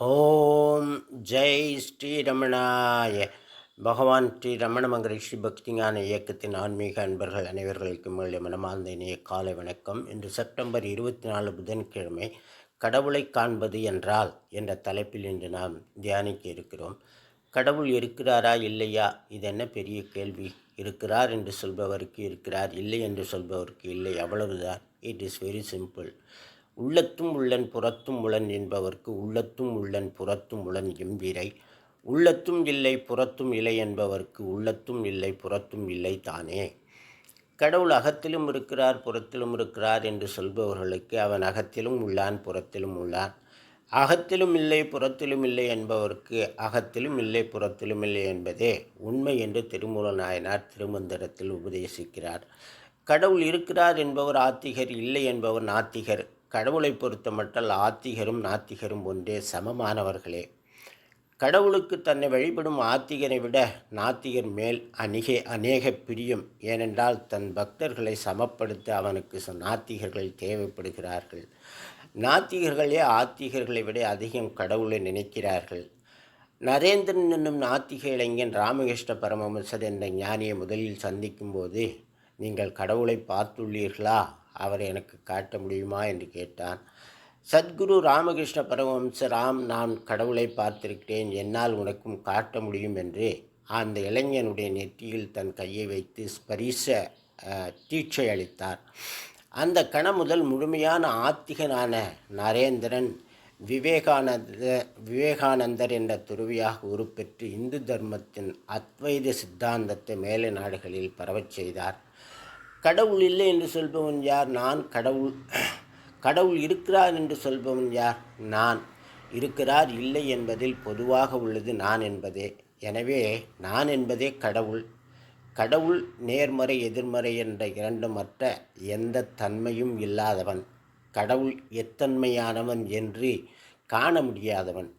ஓம் ஜெய் ஸ்ரீரமணாய. பகவான் ஸ்ரீ ரமண மகரிஷி பக்திஞான இயக்கத்தின் ஆன்மீக அன்பர்கள் அனைவர்களுக்கும் உங்களுடைய மனமார்ந்த இணைய காலை வணக்கம். இன்று செப்டம்பர் இருபத்தி நாலு புதன்கிழமை கடவுளை காண்பது என்றால் என்ற தலைப்பில் இன்று நாம் தியானிக்க இருக்கிறோம். கடவுள் இருக்கிறாரா இல்லையா? இது என்ன பெரிய கேள்வி. இருக்கிறார் என்று சொல்பவருக்கு இருக்கிறார் இல்லை என்று சொல்பவருக்கு இல்லை. அவ்வளவுதான். இட் இஸ் வெரி சிம்பிள் உள்ளத்தும் உள்ளன் புறத்தும் உளன் என்பவர்க்கு உள்ளத்தும் உள்ளன் புறத்தும் உளன் எம்பிரை உள்ளத்தும் இல்லை புறத்தும் இல்லை என்பவர்க்கு உள்ளத்தும் இல்லை புறத்தும் இல்லை தானே. கடவுள் அகத்திலும் இருக்கிறார் புறத்திலும் இருக்கிறார் என்று சொல்பவர்களுக்கு அவன் அகத்திலும் உள்ளான் புறத்திலும் உள்ளான். அகத்திலும் இல்லை புறத்திலும் இல்லை என்பவருக்கு அகத்திலும் இல்லை புறத்திலும் இல்லை என்பதே உண்மை என்று திருமூல நாயனார் திருமந்திரத்தில் உபதேசிக்கிறார். கடவுள் இருக்கிறார் என்பவர் ஆத்திகர் இல்லை என்பவர் நாத்திகர். கடவுளை பொறுத்தமட்டால் ஆத்திகரும் நாத்திகரும் ஒன்றே சமமானவர்களே. கடவுளுக்கு தன்னை வழிபடும் ஆத்திகரை விட நாத்திகர் மேல் அணிகே அநேக பிரியம். ஏனென்றால் தன் பக்தர்களை சமப்படுத்த அவனுக்கு நாத்திகர்கள் தேவைப்படுகிறார்கள். நாத்திகர்களே ஆத்திகர்களை விட அதிகம் கடவுளை நினைக்கிறார்கள். நரேந்திரன் என்னும் நாத்திக இளைஞன் ராமகிருஷ்ண பரமஹம்சர் என்ற ஞானியை முதலில் சந்திக்கும்போது நீங்கள் கடவுளை பார்த்துள்ளீர்களா? அவர் எனக்கு காட்ட முடியுமா என்று கேட்டான். சத்குரு ராமகிருஷ்ண பரமஹம்ச ராம் நான் கடவுளை பார்த்திருக்கிறேன் என்னால் உனக்கும் காட்ட முடியும் என்று அந்த இளைஞனுடைய நெற்றியில் தன் கையை வைத்து ஸ்பரிச தீட்சை அளித்தார். அந்த கண முதல் முழுமையான ஆத்திகனான நரேந்திரன் விவேகானந்த விவேகானந்தர் என்ற துறவியாக உருப்பெற்று இந்து தர்மத்தின் அத்வைத சித்தாந்தத்தை மேலை நாடுகளில் பரவச் செய்தார். கடவுள் இல்லை என்று சொல்பவன் யார்? நான் கடவுள். கடவுள் இருக்கிறார் என்று சொல்பவன் யார்? நான். இருக்கிறார் இல்லை என்பதில் பொதுவாக உள்ளது நான் என்பதே. எனவே நான் என்பதே கடவுள். கடவுள் நேர்மறை எதிர்மறை என்ற இரண்டுமற்ற எந்த தன்மையும் இல்லாதவன். கடவுள் எத்தன்மையானவன் என்று காண முடியாதவன்.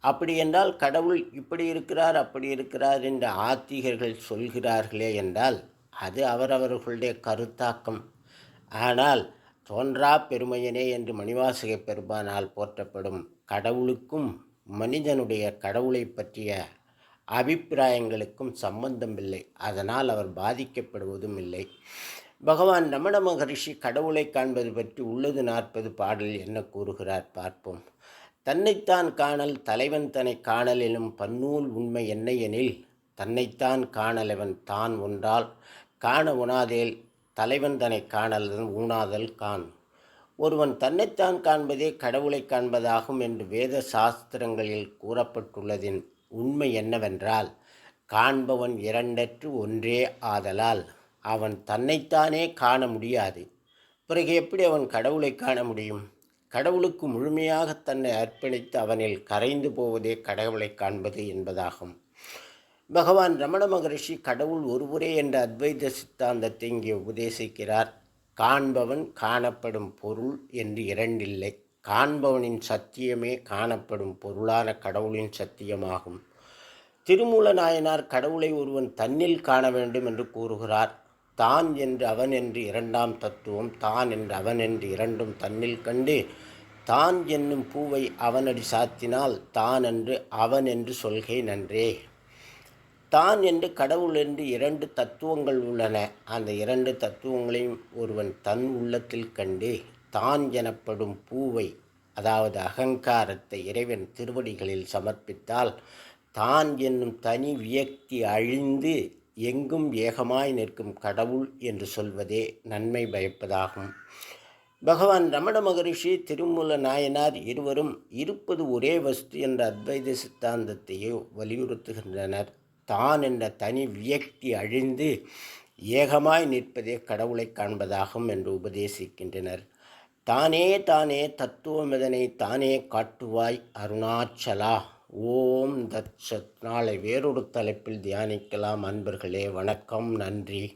அப்படி என்றால் கடவுள் இப்படி இருக்கிறார் அப்படி இருக்கிறார் என்று ஆத்திகர்கள் சொல்கிறார்களே என்றால் அது அவரவர்களுடைய கருத்தாக்கம். ஆனால் தோன்றா பெருமையனே என்று மணிவாசக பெருமானால் போற்றப்படும் கடவுளுக்கும் மனிதனுடைய கடவுளை பற்றிய அபிப்பிராயங்களுக்கும் சம்பந்தமில்லை. அதனால் அவர் பாதிக்கப்படுவதும் இல்லை. பகவான் ரமண மகரிஷி கடவுளை காண்பது பற்றி உள்ளது நாற்பது பாடல் என்ன கூறுகிறார் பார்ப்போம். தன்னைத்தான் காணல் தலைவன் தன்னை காணல் எனும் பன்னூல் உண்மை என்ன எனில் தன்னைத்தான் காணலவன் தான் ஒன்றால் காண உணாதேல் தலைவன் தன்னை காணலன் ஊனாதல் காண். ஒருவன் தன்னைத்தான் காண்பதே கடவுளை காண்பதாகும் என்று வேத சாஸ்திரங்களில் கூறப்பட்டுள்ளதின் உண்மை என்னவென்றால் காண்பவன் இரண்டற்று ஒன்றே ஆதலால் அவன் தன்னைத்தானே காண முடியாது. பிறகு எப்படி அவன் கடவுளை காண முடியும்? கடவுளுக்கு முழுமையாக தன்னை அர்ப்பணித்து அவனில் கரைந்து போவதே கடவுளை காண்பது என்பதாகும். பகவான் ரமண மகரிஷி கடவுள் ஒருவரே என்ற அத்வைத சித்தாந்தத்தை இங்கே உபதேசிக்கிறார். காண்பவன் காணப்படும் பொருள் என்று இரண்டில்லை. காண்பவனின் சத்தியமே காணப்படும் பொருளான கடவுளின் சத்தியமாகும். திருமூல நாயனார் கடவுளை ஒருவன் தன்னில் காண வேண்டும் என்று கூறுகிறார். தான் என்று அவன் என்று இரண்டாம் தத்துவம் தான் என்று அவன் என்று இரண்டும் தன்னில் கண்டு தான் என்னும் பூவை அவனடி சாத்தினால் தான் என்று அவன் என்று சொல்கை நன்றே தான் என்று கடவுள் என்று இரண்டு தத்துவங்கள் உள்ளன. அந்த இரண்டு தத்துவங்களையும் ஒருவன் தன் உள்ளத்தில் கண்டு தான் எனப்படும் பூவை அதாவது அகங்காரத்தை இறைவன் திருவடிகளில் சமர்ப்பித்தால் தான் என்னும் தனி வியக்தி அழிந்து எங்கும் ஏகமாய் நிற்கும் கடவுள் என்று சொல்வதே நன்மை பயப்பதாகும். பகவான் ரமண மகரிஷி திருமூல நாயனார் இருவரும் இருப்பது ஒரே வஸ்து என்ற அத்வைத சித்தாந்தத்தையே வலியுறுத்துகின்றனர். தான் என்ற தனி வியக்தி அழிந்து ஏகமாய் நிற்பதே கடவுளை காண்பதாகும் என்று உபதேசிக்கின்றனர். தானே தானே தத்துவமிதனை தானே காட்டுவாய் அருணாச்சலா? ஓம் தத் சத் நாளை வேறொரு தலைப்பில் தியானிக்கலாம். அன்பர்களே வணக்கம். நன்றி.